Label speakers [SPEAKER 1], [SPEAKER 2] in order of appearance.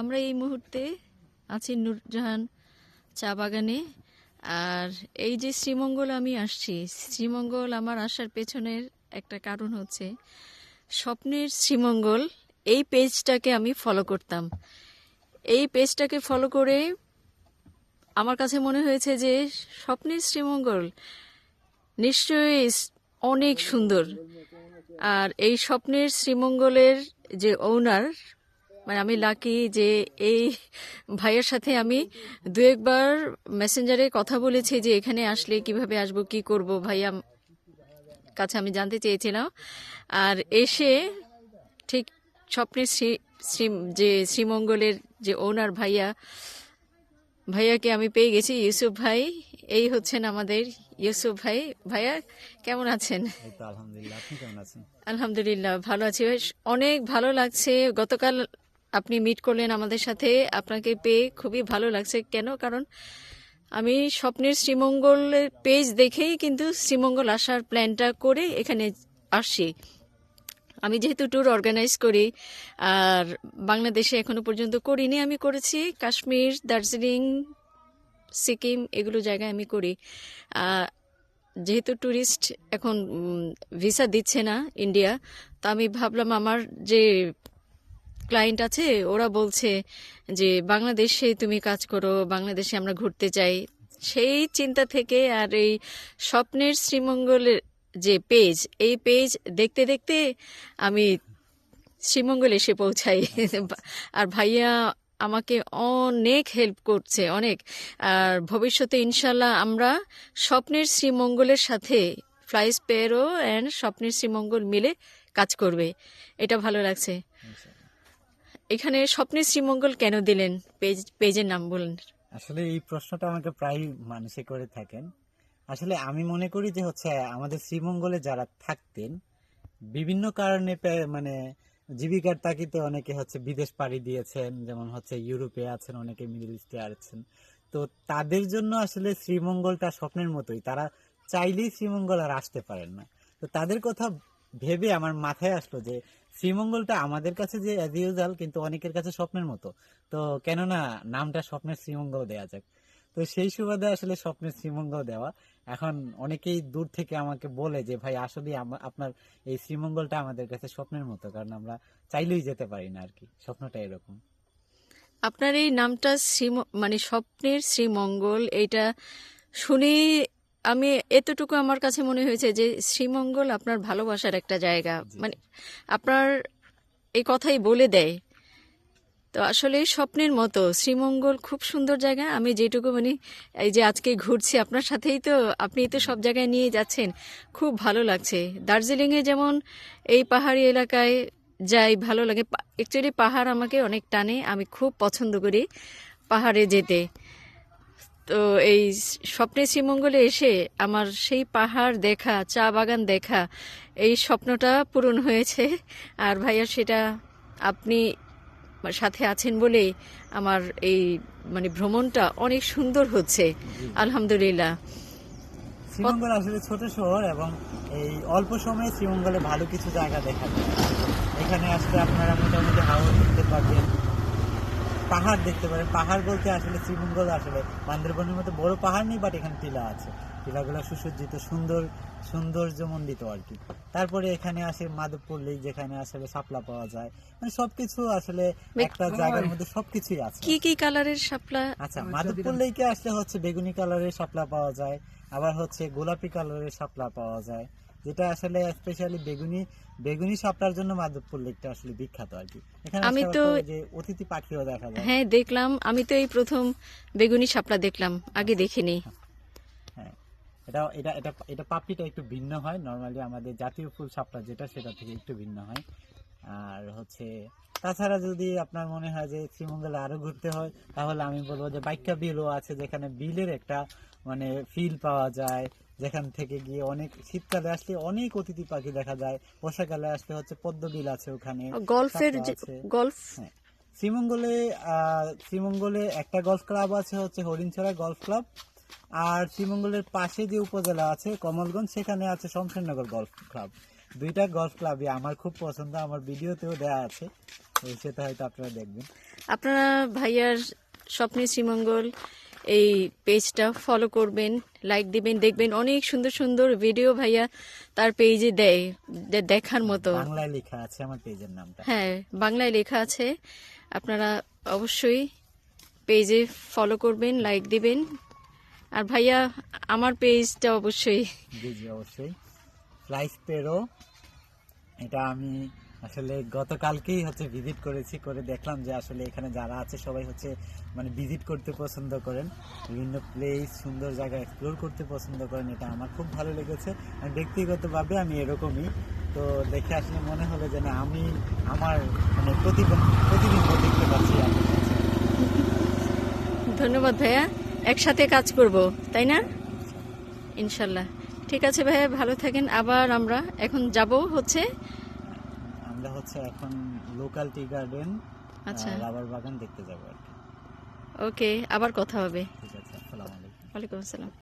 [SPEAKER 1] আমরা এই মুহূর্তে আছি নূরজাহান চা বাগানে। আর এই যে শ্রীমঙ্গল আমি আসছি, শ্রীমঙ্গল আমার আসার পেছনের একটা কারণ হচ্ছে স্বপ্নের শ্রীমঙ্গল, এই পেজটাকে আমি ফলো করতাম। এই পেজটাকে ফলো করে আমার কাছে মনে হয়েছে যে স্বপ্নের শ্রীমঙ্গল নিশ্চয়ই অনেক সুন্দর। আর এই স্বপ্নের শ্রীমঙ্গলের যে ওনার মানে আমি লাকি যে এই ভাইয়ের সাথে আমি দু একবার মেসেঞ্জারে কথা বলেছি যে এখানে আসলে কীভাবে আসব কি করব ভাইয়া কাছে আমি জানতে চেয়েছিলাম। আর এসে ঠিক স্বপ্নের শ্রী শ্রী যে শ্রীমঙ্গলের যে ওনার ভাইয়া ভাইয়াকে আমি পেয়ে গেছি। ইউসুফ ভাই এই হচ্ছেন আমাদের ইউসুফ ভাই। ভাইয়া কেমন আছেন?
[SPEAKER 2] আলহামদুলিল্লাহ কেমন আছেন?
[SPEAKER 1] আলহামদুলিল্লাহ ভালো আছি। ভাই অনেক ভালো লাগছে। গতকাল আপনি মিট করলেন আমাদের সাথে, আপনাকে পেয়ে খুবই ভালো লাগছে। কেন? কারণ আমি স্বপ্নের শ্রীমঙ্গলের পেজ দেখেই কিন্তু শ্রীমঙ্গল আসার প্ল্যানটা করে এখানে আসি আমি যেহেতু ট্যুর অর্গানাইজ করি, আর বাংলাদেশে এখনও পর্যন্ত করিনি আমি করেছি, কাশ্মীর, দার্জিলিং, সিকিম এগুলো জায়গায় আমি করি। যেহেতু ট্যুরিস্ট এখন ভিসা দিচ্ছে না ইন্ডিয়া তো আমি ভাবলাম আমার যে ক্লায়েন্ট আছে, ওরা বলছে যে, বাংলাদেশে তুমি কাজ করো, বাংলাদেশে আমরা ঘুরতে চাই সেই চিন্তা থেকে আর এই স্বপ্নের শ্রীমঙ্গলের যে পেজ এই পেজ দেখতে দেখতে আমি শ্রীমঙ্গল এসে পৌঁছাই। আর ভাইয়া আমাকে অনেক হেল্প করছে, অনেক। আর ভবিষ্যতে ইনশাল্লাহ আমরা স্বপ্নের শ্রীমঙ্গলের সাথে ফ্লাই স্পেরো অ্যান্ড স্বপ্নের শ্রীমঙ্গল মিলে কাজ করবে। এটা ভালো লাগছে। এখানে স্বপ্নের শ্রীমঙ্গল কেন দিলেন? পেজ, পেজের নাম বলেন।
[SPEAKER 2] আসলে এই প্রশ্নটা আমাকে প্রায় মানুষে করে থাকেন। আসলে আমি মনে করি যে হচ্ছে, আমাদের শ্রীমঙ্গলে যারা থাকতেন, বিভিন্ন কারণে মানে জীবিকার তাকিতে অনেকে হচ্ছে বিদেশ পাড়ি দিয়েছেন, যেমন হচ্ছে ইউরোপে আছেন, অনেকে মিডল ইস্টে আছেন। তো তাদের জন্য আসলে শ্রীমঙ্গলটা স্বপ্নের মতোই। তারা চাইলেই শ্রীমঙ্গল আর আসতে পারেন না। তো তাদের কথা ভেবে আমার মাথায় আসলো যে শ্রীমঙ্গলটা আমাদের কাছে যে অ্যাজ ইউজাল কিন্তু অনেকের কাছে স্বপ্নের মতো। তো কেননা নামটা স্বপ্নের শ্রীমঙ্গল দেয়া যাক। তো সেই সুবাদে আসলে স্বপ্নের শ্রীমঙ্গল দেওয়া। এখন অনেকেই দূর থেকে আমাকে বলে যে, ভাই, আসলে আপনার এই শ্রীমঙ্গলটা আমাদের কাছে স্বপ্নের মতো, কারণ আমরা চাইলেই যেতে পারি না আর কি স্বপ্নটা এরকম।
[SPEAKER 1] আপনার এই নামটা শ্রী মানে স্বপ্নের শ্রীমঙ্গল, এইটা শুনে আমি এতটুকু আমার কাছে মনে হয়েছে যে শ্রীমঙ্গল আপনার ভালোবাসার একটা জায়গা। মানে আপনার এই কথাই বলে দেয়। তো আসলে স্বপ্নের মতো শ্রীমঙ্গল খুব সুন্দর জায়গা। আমি যেটুকু মানে এই যে আজকে ঘুরছি আপনার সাথেই তো আপনি তো সব জায়গায় নিয়ে যাচ্ছেন। খুব ভালো লাগছে। দার্জিলিংয়ে যেমন এই পাহাড়ি এলাকায় যাই ভালো লাগে। অ্যাকচুয়ালি পাহাড় আমাকে অনেক টানে। আমি খুব পছন্দ করি পাহাড়ে যেতে। তো এই স্বপ্নে শ্রীমঙ্গলে এসে আমার সেই পাহাড় দেখা চা বাগান দেখা এই স্বপ্নটা পূরণ হয়েছে। আর ভাইয়া সেটা আপনি সাথে আছেন বলে আমার এই মানে ভ্রমণটা অনেক সুন্দর হচ্ছে। আলহামদুলিল্লাহ।
[SPEAKER 2] শ্রীমঙ্গল আসলে ছোট শহর এবং এই অল্প সময়ে শ্রীমঙ্গলে ভালো কিছু জায়গা দেখা যায় এখানে আসলে আপনারা মোটামুটি হাওয়া দেখতে পাবেন পাহাড় দেখতে পারেন পাহাড় বলতে আসলে শ্রীমঙ্গল আসলে বান্দরবনের মতো বড় পাহাড় নেই বাট এখানে টিলা আছে। টিলাগুলো সুসজ্জিত সুন্দর সৌন্দর্যমণ্ডিত আর কি। তারপরে এখানে আসে মাধবপুর লেক যেখানে আসলে শাপলা পাওয়া যায়। মানে সবকিছু আসলে একটা জায়গার মধ্যে সবকিছুই আছে।
[SPEAKER 1] কি কি কালারের শাপলা?
[SPEAKER 2] আচ্ছা মাধবপুর লেকে আসলে হচ্ছে বেগুনি কালারের শাপলা পাওয়া যায় আবার হচ্ছে গোলাপি কালারের শাপলা পাওয়া যায়। যেটা আসলে স্পেশালি বেগুনি বেগুনি শাপলার জন্য মাধবপুর লেকটা আসলে বিখ্যাত আর কি।
[SPEAKER 1] আমি তো-
[SPEAKER 2] যে অতিথি পাখিও দেখা যায়।
[SPEAKER 1] হ্যাঁ দেখলাম। আমি তো এই প্রথম বেগুনি শাপলা দেখলাম আগে দেখিনি।
[SPEAKER 2] হ্যাঁ এটা এটা এটা এটা পাপড়িটা একটু ভিন্ন হয়। নর্মালি আমাদের জাতীয় ফুল শাপলা যেটা সেটা থেকে একটু ভিন্ন হয়। আর হচ্ছে তাছাড়া যদি আপনার মনে হয় যে শ্রীমঙ্গলে আরও ঘুরতে হয় তাহলে আমি বলব যে বাইকা বিলও আছে যেখানে বিলের একটা মানে ফিল পাওয়া যায়। যেখান থেকে গিয়ে অনেক শীতকালে আসলে অনেক অতিথি পাখি দেখা যায়। বর্ষাকালে আসলে হচ্ছে পদ্মবিল আছে ওখানে
[SPEAKER 1] গল্ফের। গল্ফ?
[SPEAKER 2] হ্যাঁ। শ্রীমঙ্গলে আহ, শ্রীমঙ্গলে একটা গলফ ক্লাব আছে হচ্ছে হরিণছড়া গলফ ক্লাব। আর শ্রীমঙ্গলের পাশে যে উপজেলা আছে কমলগঞ্জ সেখানে আছে শমশেরনগর গলফ ক্লাব। দুইটা গলফ ক্লাবই আমার খুব পছন্দ আমার ভিডিওতেও দেওয়া আছে। সেটা হয়তো আপনারা দেখবেন।
[SPEAKER 1] আপনারা ভাইয়ার স্বপ্নে শ্রীমঙ্গল এই পেজটা ফলো করবেন লাইক দিবেন দেখবেন। অনেক সুন্দর সুন্দর ভিডিও ভাইয়া তার পেজে দেয় দেখার মতো।
[SPEAKER 2] বাংলায় লেখা আছে আমার পেজের নামটা।
[SPEAKER 1] হ্যাঁ বাংলায় লেখা আছে। আপনারা অবশ্যই পেজে ফলো করবেন লাইক দিবেন। আর ভাইয়া আমার পেজটা অবশ্যই।
[SPEAKER 2] জি জি অবশ্যই। স্পেরো এটা আমি আসলে গতকালকেই হচ্ছে ভিজিট করেছি করে দেখলাম যে আসলে এখানে যারা আছে সবাই হচ্ছে মানে ভিজিট করতে পছন্দ করেন। বিভিন্ন প্লেস সুন্দর জায়গা এক্সপ্লোর করতে পছন্দ করেন এটা আমার খুব ভালো লেগেছে। আমি ব্যক্তিগতভাবে আমি এরকমই। তো দেখে আসলে মনে হলো যে না আমি আমার মানে প্রতিবিম্ব দেখতে পাচ্ছি
[SPEAKER 1] ধন্যবাদ ভাইয়া। একসাথে কাজ করব তাই না? ইনশাল্লাহ। ঠিক আছে ভাইয়া ভালো থাকেন। আবার আমরা এখন যাব হচ্ছে
[SPEAKER 2] আমরা হচ্ছে এখন লোকাল টি গার্ডেন
[SPEAKER 1] আচ্ছা।
[SPEAKER 2] রাবার বাগান দেখতে যাব আর কি।
[SPEAKER 1] ওকে আবার কথা হবে।
[SPEAKER 2] ঠিক আছে আসসালামু আলাইকুম।
[SPEAKER 1] ওয়ালাইকুম আসসালাম।